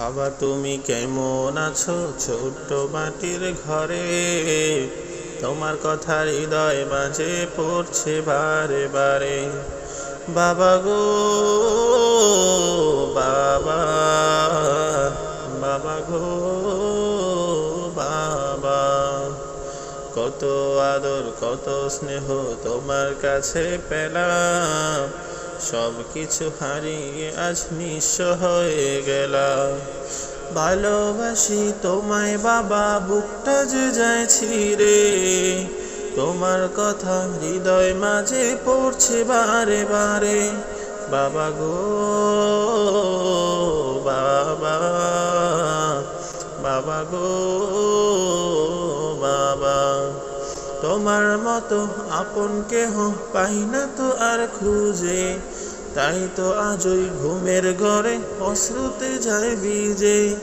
বাবা, তুমি কেমন আছো? ছোট্ট মাটির ঘরে তোমার কথা হৃদয় মাঝে পড়ছে বারে বারে। বাবা গো, বাবা বাবা গো, বাবা। কত আদর, কত স্নেহ তোমার কাছে পেলাম। সব কিছু হারিয়ে আজ নিঃস্ব হয়ে গেলাম। ভালোবাসি তোমায় বাবা, বুকটা যে যায় ছিঁড়ে। তোমার কথা হৃদয় মাঝে পড়ছে বারে বারে। বাবা গো, বাবা বাবা গো। তোমার মতো আপন কেহ পাই না তো আর খুঁজে। তাই তো আজই ঘুমের ঘরে অশ্রুতে যায় বিজে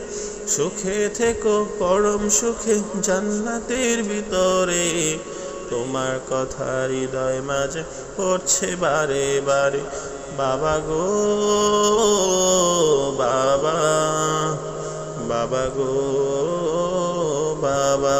সুখে থেকো, পরম সুখে জান্নাতের ভিতরে। তোমার কথা হৃদয় মাঝে পড়ছে বারে বারে। বাবা গো, বাবা বাবা গো, বাবা।